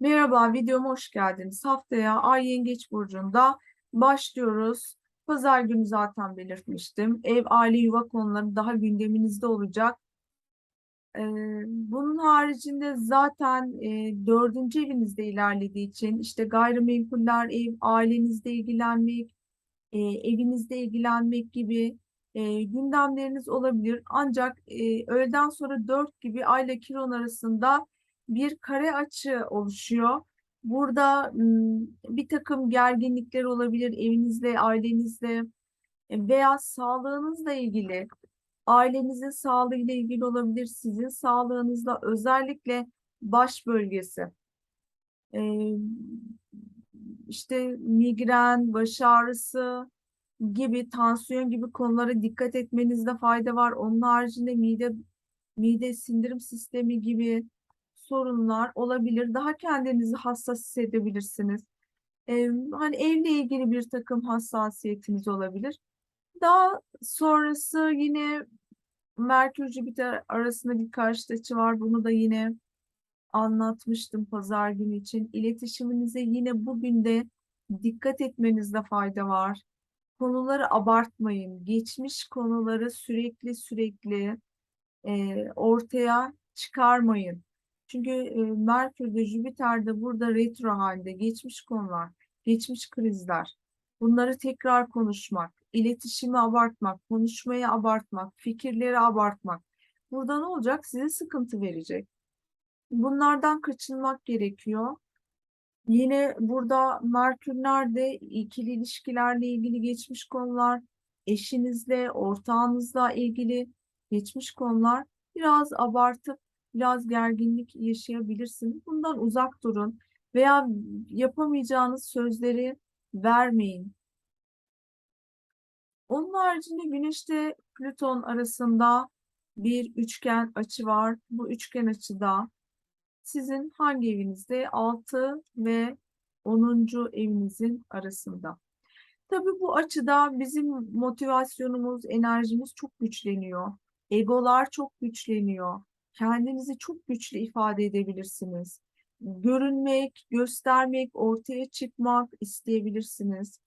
Merhaba, videoma hoş geldiniz. Haftaya Ay Yengeç Burcu'nda başlıyoruz. Pazar günü zaten belirtmiştim. Ev, aile, yuva konuları daha gündeminizde olacak. Ee, bunun haricinde zaten e, dördüncü evinizde ilerlediği için işte gayrimenkuller, ev, ailenizle ilgilenmek, e, evinizde ilgilenmek gibi e, gündemleriniz olabilir. Ancak e, öğleden sonra 4 gibi Ay ile Kiron arasında bir kare açı oluşuyor. Burada bir takım gerginlikler olabilir evinizle, ailenizle e, veya sağlığınızla ilgili, ailenizin sağlığıyla ilgili olabilir, sizin sağlığınızla özellikle baş bölgesi. E, işte migren, baş ağrısı gibi, tansiyon gibi konulara dikkat etmenizde fayda var. Onun haricinde mide mide sindirim sistemi gibi sorunlar olabilir. Daha kendinizi hassas hissedebilirsiniz. Ee, hani evle ilgili bir takım hassasiyetiniz olabilir. Daha sonrası yine Merkür Jüpiter arasında bir karşıt açı var. Bunu da yine anlatmıştım pazar günü için. İletişiminize yine bugün de dikkat etmenizde fayda var. Konuları abartmayın. Geçmiş konuları sürekli sürekli e, ortaya çıkarmayın. Çünkü e, Merkür de Jüpiter de burada retro halde geçmiş konular, geçmiş krizler. Bunları tekrar konuşmak, iletişimi abartmak, konuşmayı abartmak, fikirleri abartmak. Burada ne olacak? Size sıkıntı verecek. Bunlardan kaçınmak gerekiyor. Yine burada Merkür nerede? İkili ilişkilerle ilgili geçmiş konular, eşinizle, ortağınızla ilgili geçmiş konular biraz abartıp biraz gerginlik yaşayabilirsiniz. Bundan uzak durun veya yapamayacağınız sözleri vermeyin. Onun haricinde Güneş'te Plüton arasında bir üçgen açı var. Bu üçgen açıda sizin hangi evinizde? 6 ve 10. evinizin arasında. Tabii bu açıda bizim motivasyonumuz, enerjimiz çok güçleniyor. Egolar çok güçleniyor. Kendinizi çok güçlü ifade edebilirsiniz. Görünmek, göstermek, ortaya çıkmak isteyebilirsiniz.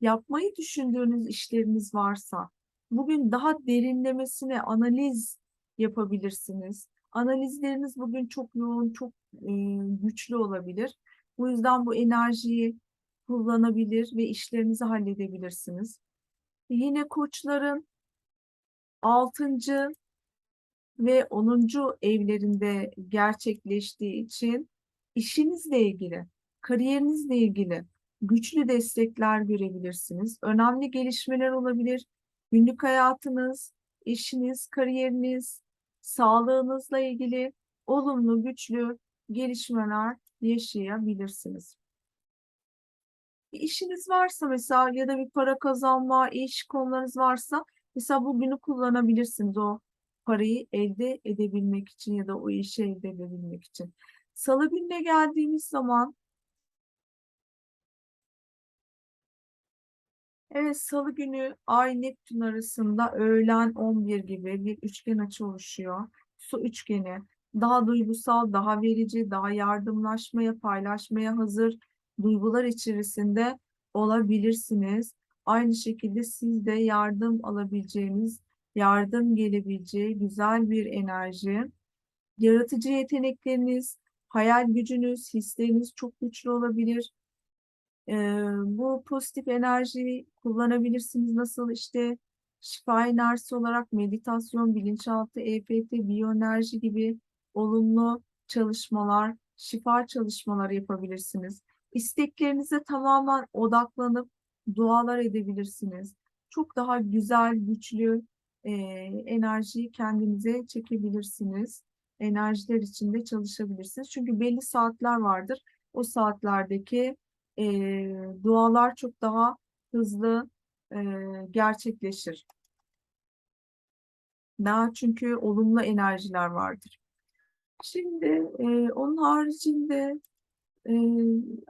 Yapmayı düşündüğünüz işleriniz varsa, bugün daha derinlemesine analiz yapabilirsiniz. Analizleriniz bugün çok yoğun, çok e, güçlü olabilir. Bu yüzden bu enerjiyi kullanabilir ve işlerinizi halledebilirsiniz. Yine koçların 6. ve 10. evlerinde gerçekleştiği için işinizle ilgili, kariyerinizle ilgili güçlü destekler görebilirsiniz. Önemli gelişmeler olabilir. Günlük hayatınız, işiniz, kariyeriniz, sağlığınızla ilgili olumlu, güçlü gelişmeler yaşayabilirsiniz. Bir işiniz varsa mesela ya da bir para kazanma, iş konularınız varsa mesela bugünü kullanabilirsiniz o parayı elde edebilmek için ya da o işi elde edebilmek için. Salı gününe geldiğimiz zaman Evet, Salı günü Ay Neptün arasında öğlen 11 gibi bir üçgen açı oluşuyor. Su üçgeni daha duygusal, daha verici, daha yardımlaşmaya, paylaşmaya hazır duygular içerisinde olabilirsiniz. Aynı şekilde siz de yardım alabileceğiniz, yardım gelebileceği güzel bir enerji. Yaratıcı yetenekleriniz, hayal gücünüz, hisleriniz çok güçlü olabilir. Ee, bu pozitif enerjiyi kullanabilirsiniz. Nasıl işte şifa enerjisi olarak meditasyon, bilinçaltı, EFT, biyoenerji gibi olumlu çalışmalar, şifa çalışmaları yapabilirsiniz. İsteklerinize tamamen odaklanıp dualar edebilirsiniz. Çok daha güzel, güçlü e, enerjiyi kendinize çekebilirsiniz. Enerjiler içinde çalışabilirsiniz. Çünkü belli saatler vardır. O saatlerdeki e, dualar çok daha hızlı e, gerçekleşir. Daha çünkü olumlu enerjiler vardır. Şimdi e, onun haricinde e,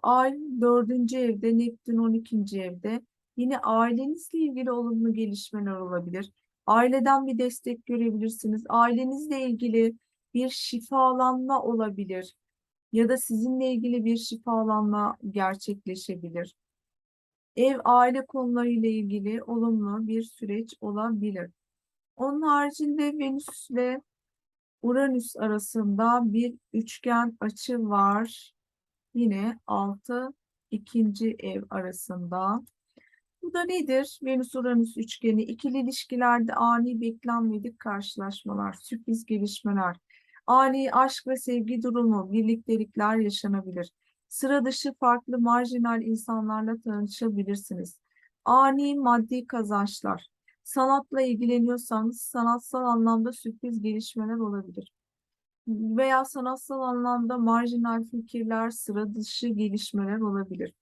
Ay dördüncü evde, Neptün 12. evde. Yine ailenizle ilgili olumlu gelişmeler olabilir. Aileden bir destek görebilirsiniz. Ailenizle ilgili bir şifalanma olabilir. ya da sizinle ilgili bir şifalanma gerçekleşebilir. Ev aile konularıyla ilgili olumlu bir süreç olabilir. Onun haricinde Venüs ve Uranüs arasında bir üçgen açı var. Yine 6 ikinci ev arasında. Bu da nedir? Venüs-Uranüs üçgeni ikili ilişkilerde ani beklenmedik karşılaşmalar, sürpriz gelişmeler, ani aşk ve sevgi durumu, birliktelikler yaşanabilir. Sıra dışı farklı marjinal insanlarla tanışabilirsiniz. Ani maddi kazançlar. Sanatla ilgileniyorsanız sanatsal anlamda sürpriz gelişmeler olabilir. Veya sanatsal anlamda marjinal fikirler, sıra dışı gelişmeler olabilir.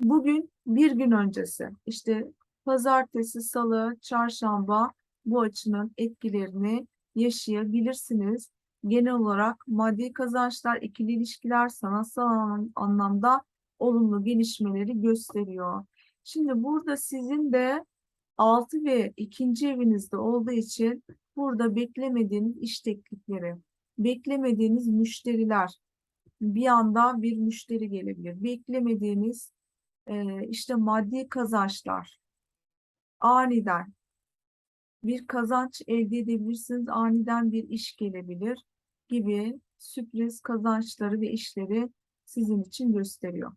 Bugün bir gün öncesi işte pazartesi, salı, çarşamba bu açının etkilerini yaşayabilirsiniz. Genel olarak maddi kazançlar, ikili ilişkiler, sanatsal an- anlamda olumlu gelişmeleri gösteriyor. Şimdi burada sizin de 6 ve ikinci evinizde olduğu için burada beklemediğiniz iş teklifleri, beklemediğiniz müşteriler, bir anda bir müşteri gelebilir. Beklemediğiniz e, işte maddi kazançlar aniden bir kazanç elde edebilirsiniz, aniden bir iş gelebilir gibi sürpriz kazançları ve işleri sizin için gösteriyor.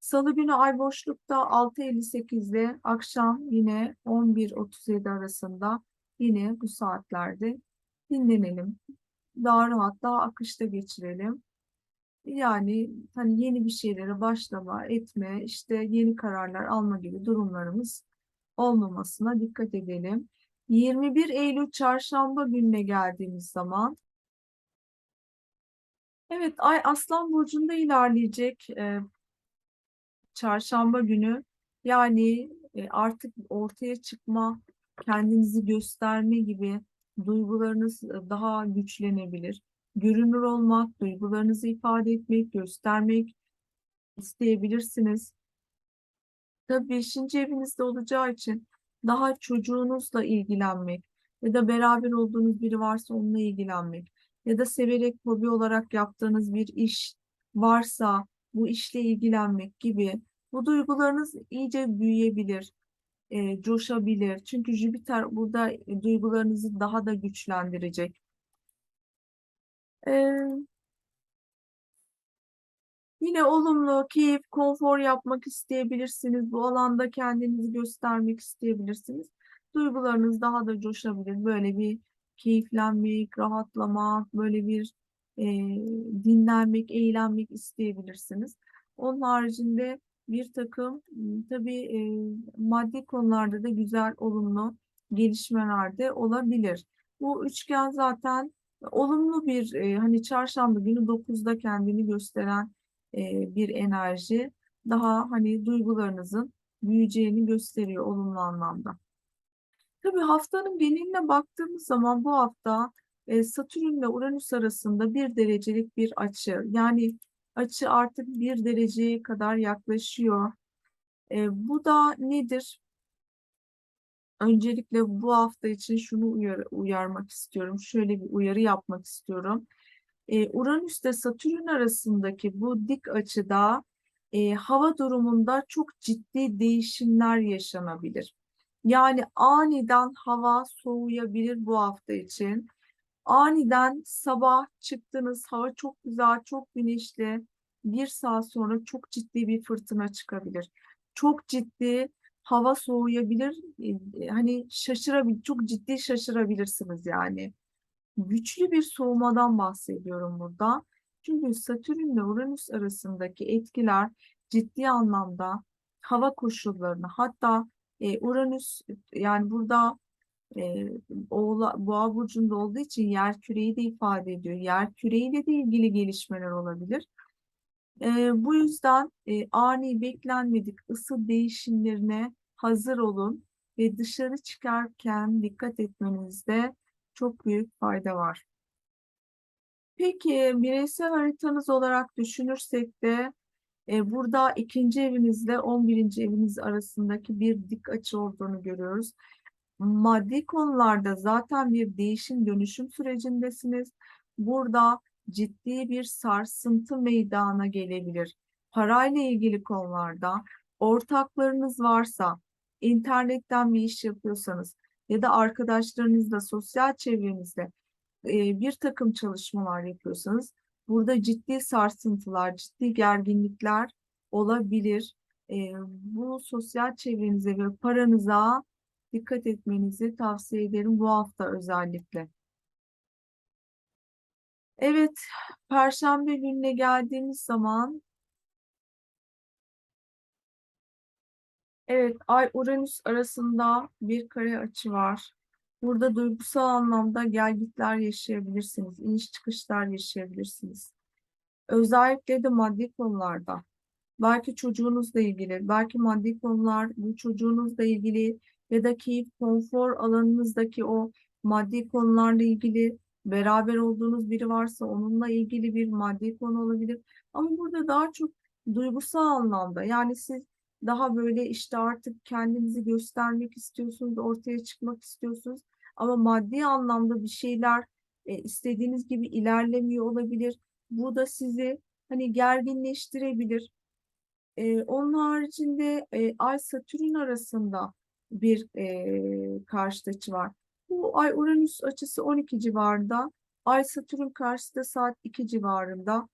Salı günü ay boşlukta 6.58'de akşam yine 11.37 arasında yine bu saatlerde dinlenelim. Daha rahat, daha akışta geçirelim. Yani hani yeni bir şeylere başlama, etme, işte yeni kararlar alma gibi durumlarımız olmamasına dikkat edelim. 21 Eylül çarşamba gününe geldiğimiz zaman evet ay Aslan burcunda ilerleyecek e, çarşamba günü. Yani e, artık ortaya çıkma, kendinizi gösterme gibi duygularınız e, daha güçlenebilir. Görünür olmak, duygularınızı ifade etmek, göstermek isteyebilirsiniz. Tabii beşinci evinizde olacağı için daha çocuğunuzla ilgilenmek ya da beraber olduğunuz biri varsa onunla ilgilenmek ya da severek hobi olarak yaptığınız bir iş varsa bu işle ilgilenmek gibi bu duygularınız iyice büyüyebilir, e, coşabilir. Çünkü Jüpiter burada duygularınızı daha da güçlendirecek. E, Yine olumlu, keyif, konfor yapmak isteyebilirsiniz. Bu alanda kendinizi göstermek isteyebilirsiniz. Duygularınız daha da coşabilir. Böyle bir keyiflenmek, rahatlamak, böyle bir e, dinlenmek, eğlenmek isteyebilirsiniz. Onun haricinde bir takım tabii e, maddi konularda da güzel, olumlu gelişmeler de olabilir. Bu üçgen zaten olumlu bir e, hani çarşamba günü 9'da kendini gösteren e, bir enerji daha hani duygularınızın büyüyeceğini gösteriyor olumlu anlamda. Tabii haftanın geneline baktığımız zaman bu hafta e, Satürn ile Uranüs arasında bir derecelik bir açı. Yani açı artık bir dereceye kadar yaklaşıyor. E, bu da nedir? Öncelikle bu hafta için şunu uyar, uyarmak istiyorum. Şöyle bir uyarı yapmak istiyorum. E, Uranüs ile Satürn arasındaki bu dik açıda e, hava durumunda çok ciddi değişimler yaşanabilir. Yani aniden hava soğuyabilir bu hafta için. Aniden sabah çıktınız, hava çok güzel, çok güneşli. Bir saat sonra çok ciddi bir fırtına çıkabilir. Çok ciddi hava soğuyabilir. E, Hani şaşırabilir, çok ciddi şaşırabilirsiniz yani güçlü bir soğumadan bahsediyorum burada. Çünkü Satürn ile Uranüs arasındaki etkiler ciddi anlamda hava koşullarını hatta e, Uranüs yani burada e, Oğla, Boğa burcunda olduğu için yer küreyi de ifade ediyor. Yer küreyle de ilgili gelişmeler olabilir. E, bu yüzden e, ani beklenmedik ısı değişimlerine hazır olun ve dışarı çıkarken dikkat etmenizde çok büyük fayda var. Peki bireysel haritanız olarak düşünürsek de e, burada ikinci evinizle 11. eviniz arasındaki bir dik açı olduğunu görüyoruz. Maddi konularda zaten bir değişim dönüşüm sürecindesiniz. Burada ciddi bir sarsıntı meydana gelebilir. Parayla ilgili konularda ortaklarınız varsa, internetten bir iş yapıyorsanız ya da arkadaşlarınızla, sosyal çevrenizde e, bir takım çalışmalar yapıyorsanız burada ciddi sarsıntılar, ciddi gerginlikler olabilir. E, bu sosyal çevrenize ve paranıza dikkat etmenizi tavsiye ederim bu hafta özellikle. Evet, Perşembe gününe geldiğimiz zaman evet Ay Uranüs arasında bir kare açı var. Burada duygusal anlamda gelgitler yaşayabilirsiniz, iniş çıkışlar yaşayabilirsiniz. Özellikle de maddi konularda. Belki çocuğunuzla ilgili, belki maddi konular bu çocuğunuzla ilgili ya da keyif, konfor alanınızdaki o maddi konularla ilgili beraber olduğunuz biri varsa onunla ilgili bir maddi konu olabilir. Ama burada daha çok duygusal anlamda yani siz daha böyle işte artık kendinizi göstermek istiyorsunuz, ortaya çıkmak istiyorsunuz. Ama maddi anlamda bir şeyler e, istediğiniz gibi ilerlemiyor olabilir. Bu da sizi hani gerginleştirebilir. E, onun haricinde e, Ay Satürn arasında bir e, karşıt var. Bu Ay Uranüs açısı 12 civarında. Ay Satürn karşıtı saat 2 civarında.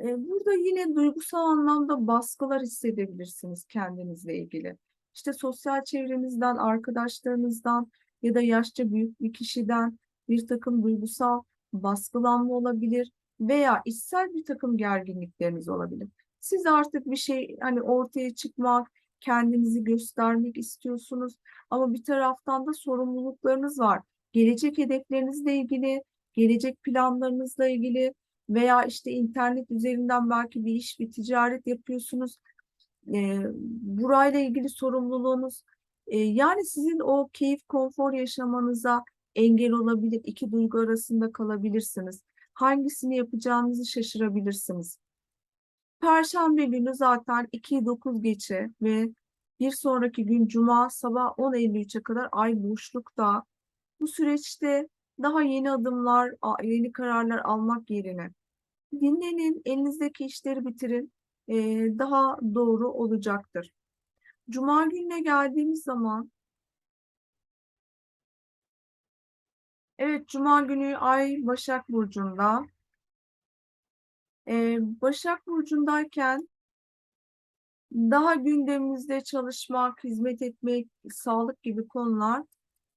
E, burada yine duygusal anlamda baskılar hissedebilirsiniz kendinizle ilgili. İşte sosyal çevrenizden, arkadaşlarınızdan ya da yaşça büyük bir kişiden bir takım duygusal baskılanma olabilir veya içsel bir takım gerginlikleriniz olabilir. Siz artık bir şey hani ortaya çıkmak, kendinizi göstermek istiyorsunuz ama bir taraftan da sorumluluklarınız var. Gelecek hedeflerinizle ilgili, gelecek planlarınızla ilgili veya işte internet üzerinden belki bir iş, bir ticaret yapıyorsunuz. E, burayla ilgili sorumluluğunuz e, yani sizin o keyif, konfor yaşamanıza engel olabilir. İki duygu arasında kalabilirsiniz. Hangisini yapacağınızı şaşırabilirsiniz. Perşembe günü zaten 2-9 geçe ve bir sonraki gün Cuma sabah 10.53'e kadar ay boşlukta. Bu süreçte daha yeni adımlar, yeni kararlar almak yerine dinlenin, elinizdeki işleri bitirin. Daha doğru olacaktır. Cuma gününe geldiğimiz zaman Evet, Cuma günü Ay Başak Burcu'nda. Başak Burcu'ndayken daha gündemimizde çalışmak, hizmet etmek, sağlık gibi konular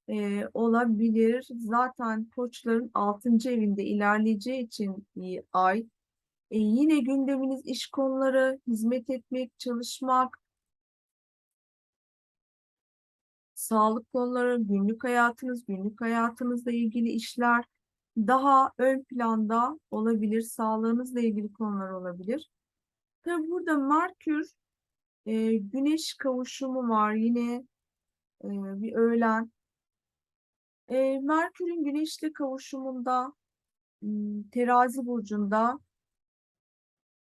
e, olabilir. Zaten koçların 6. evinde ilerleyeceği için bir ay. E, yine gündeminiz iş konuları, hizmet etmek, çalışmak, sağlık konuları, günlük hayatınız, günlük hayatınızla ilgili işler daha ön planda olabilir. Sağlığınızla ilgili konular olabilir. Tabii burada Merkür e, Güneş kavuşumu var. Yine e, bir öğlen. E, Merkür'ün Güneş'le kavuşumunda terazi burcunda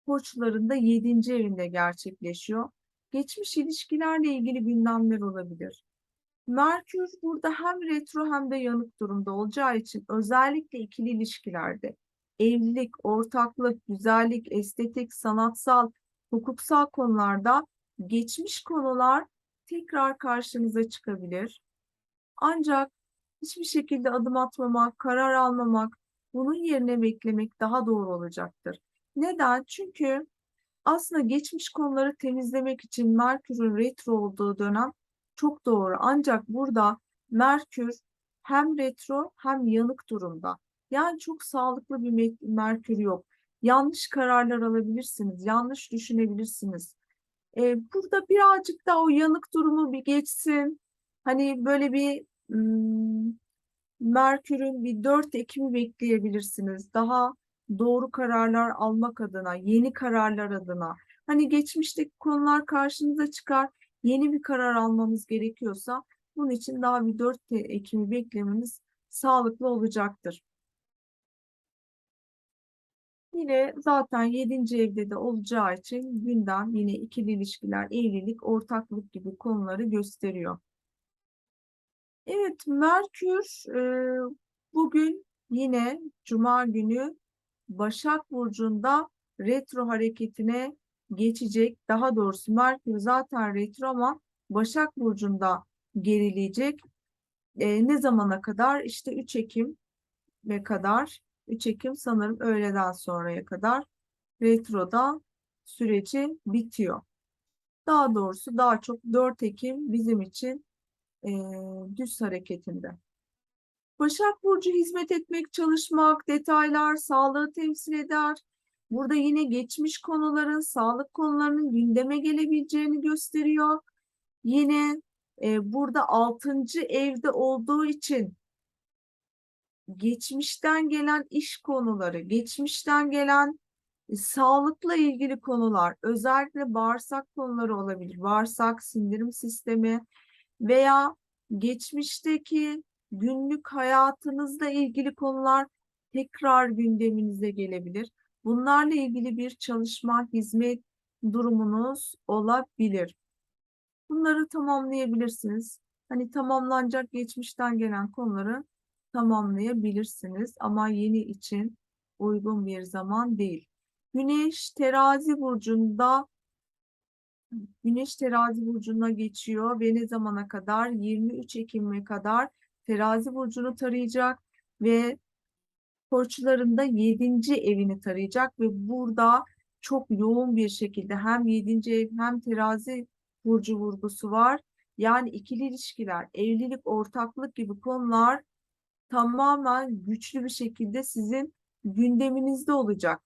koçlarında 7. evinde gerçekleşiyor. Geçmiş ilişkilerle ilgili gündemler olabilir. Merkür burada hem retro hem de yanık durumda olacağı için özellikle ikili ilişkilerde evlilik, ortaklık, güzellik, estetik, sanatsal, hukuksal konularda geçmiş konular tekrar karşınıza çıkabilir. Ancak hiçbir şekilde adım atmamak, karar almamak, bunun yerine beklemek daha doğru olacaktır. Neden? Çünkü aslında geçmiş konuları temizlemek için Merkür'ün retro olduğu dönem çok doğru. Ancak burada Merkür hem retro hem yanık durumda. Yani çok sağlıklı bir Merkür yok. Yanlış kararlar alabilirsiniz, yanlış düşünebilirsiniz. Ee, burada birazcık da o yanık durumu bir geçsin. Hani böyle bir hmm, Merkür'ün bir 4 Ekim'i bekleyebilirsiniz. Daha doğru kararlar almak adına, yeni kararlar adına. Hani geçmişteki konular karşınıza çıkar yeni bir karar almamız gerekiyorsa bunun için daha bir 4 Ekim'i beklememiz sağlıklı olacaktır. Yine zaten 7. evde de olacağı için gündem yine ikili ilişkiler, evlilik, ortaklık gibi konuları gösteriyor. Evet, Merkür e, bugün yine Cuma günü Başak Burcu'nda retro hareketine geçecek. Daha doğrusu Merkür zaten retro ama Başak Burcu'nda gerileyecek. E, ne zamana kadar? İşte 3 Ekim ve kadar 3 Ekim sanırım öğleden sonraya kadar retroda süreci bitiyor. Daha doğrusu daha çok 4 Ekim bizim için e, düz hareketinde. Başak Burcu hizmet etmek, çalışmak, detaylar, sağlığı temsil eder. Burada yine geçmiş konuların, sağlık konularının gündeme gelebileceğini gösteriyor. Yine e, burada 6. evde olduğu için geçmişten gelen iş konuları, geçmişten gelen e, sağlıkla ilgili konular, özellikle bağırsak konuları olabilir. Bağırsak, sindirim sistemi veya geçmişteki günlük hayatınızla ilgili konular tekrar gündeminize gelebilir. Bunlarla ilgili bir çalışma, hizmet durumunuz olabilir. Bunları tamamlayabilirsiniz. Hani tamamlanacak geçmişten gelen konuları tamamlayabilirsiniz ama yeni için uygun bir zaman değil. Güneş terazi burcunda Güneş terazi burcuna geçiyor ve ne zamana kadar? 23 Ekim'e kadar terazi burcunu tarayacak ve koçlarında 7. evini tarayacak ve burada çok yoğun bir şekilde hem 7. ev hem terazi burcu vurgusu var. Yani ikili ilişkiler, evlilik, ortaklık gibi konular tamamen güçlü bir şekilde sizin gündeminizde olacak.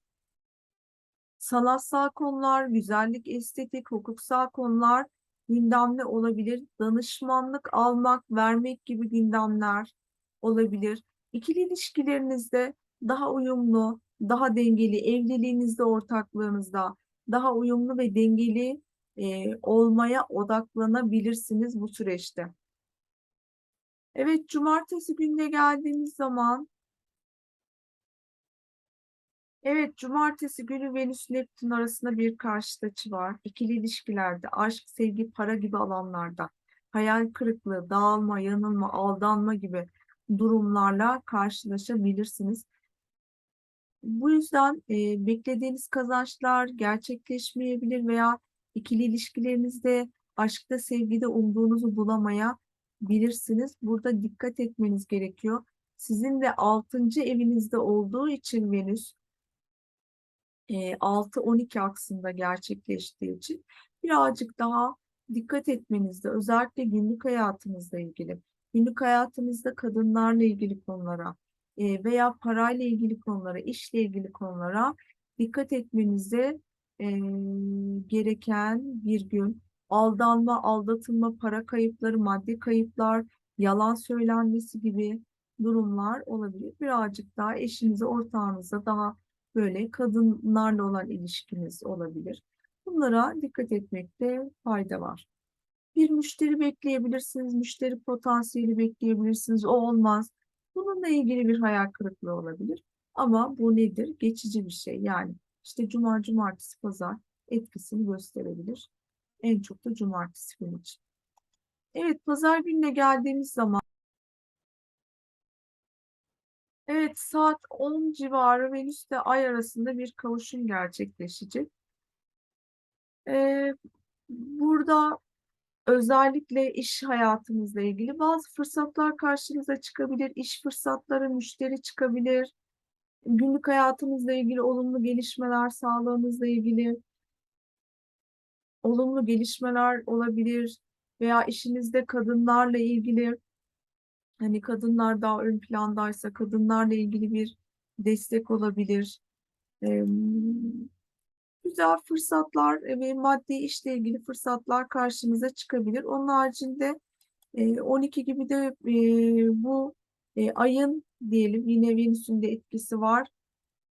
Sanatsal konular, güzellik, estetik, hukuksal konular gündemde olabilir. Danışmanlık almak, vermek gibi gündemler olabilir. İkili ilişkilerinizde daha uyumlu, daha dengeli, evliliğinizde, ortaklığınızda daha uyumlu ve dengeli e, olmaya odaklanabilirsiniz bu süreçte. Evet, cumartesi gününe geldiğimiz zaman Evet, cumartesi günü Venüs Neptün arasında bir karşıt açı var. İkili ilişkilerde, aşk, sevgi, para gibi alanlarda hayal kırıklığı, dağılma, yanılma, aldanma gibi durumlarla karşılaşabilirsiniz. Bu yüzden e, beklediğiniz kazançlar gerçekleşmeyebilir veya ikili ilişkilerinizde, aşkta, sevgide umduğunuzu bulamayabilirsiniz. Burada dikkat etmeniz gerekiyor. Sizin de 6. evinizde olduğu için Venüs 6-12 aksında gerçekleştiği için birazcık daha dikkat etmenizde özellikle günlük hayatınızla ilgili, günlük hayatınızda kadınlarla ilgili konulara veya parayla ilgili konulara, işle ilgili konulara dikkat etmenize gereken bir gün. Aldanma, aldatılma, para kayıpları, maddi kayıplar, yalan söylenmesi gibi durumlar olabilir. Birazcık daha eşinize, ortağınıza daha böyle kadınlarla olan ilişkiniz olabilir. Bunlara dikkat etmekte fayda var. Bir müşteri bekleyebilirsiniz, müşteri potansiyeli bekleyebilirsiniz, o olmaz. Bununla ilgili bir hayal kırıklığı olabilir. Ama bu nedir? Geçici bir şey. Yani işte cuma, cumartesi, pazar etkisini gösterebilir. En çok da cumartesi günü için. Evet, pazar gününe geldiğimiz zaman Evet, saat 10 civarı Venüs ile Ay arasında bir kavuşum gerçekleşecek. Ee, burada özellikle iş hayatımızla ilgili bazı fırsatlar karşınıza çıkabilir. İş fırsatları, müşteri çıkabilir. Günlük hayatımızla ilgili olumlu gelişmeler, sağlığımızla ilgili olumlu gelişmeler olabilir veya işinizde kadınlarla ilgili hani kadınlar daha ön plandaysa kadınlarla ilgili bir destek olabilir. Ee, güzel fırsatlar ve maddi işle ilgili fırsatlar karşınıza çıkabilir. Onun haricinde e, 12 gibi de e, bu e, ayın diyelim yine Venüs'ün de etkisi var.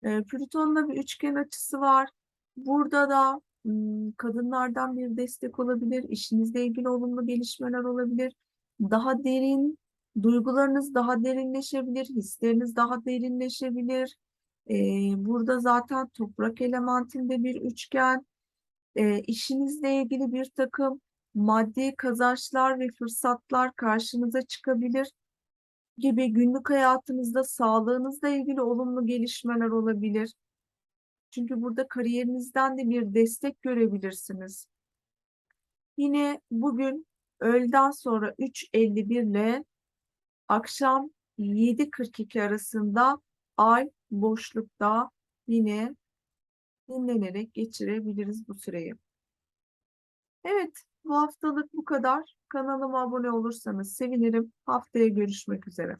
E, Plüton'la bir üçgen açısı var. Burada da kadınlardan bir destek olabilir, işinizle ilgili olumlu gelişmeler olabilir. Daha derin Duygularınız daha derinleşebilir, hisleriniz daha derinleşebilir. Ee, burada zaten toprak elementinde bir üçgen, e, işinizle ilgili bir takım maddi kazançlar ve fırsatlar karşınıza çıkabilir gibi günlük hayatınızda sağlığınızla ilgili olumlu gelişmeler olabilir. Çünkü burada kariyerinizden de bir destek görebilirsiniz. Yine bugün öğleden sonra 3.51 ile akşam 7.42 arasında ay boşlukta yine dinlenerek geçirebiliriz bu süreyi. Evet, bu haftalık bu kadar. Kanalıma abone olursanız sevinirim. Haftaya görüşmek üzere.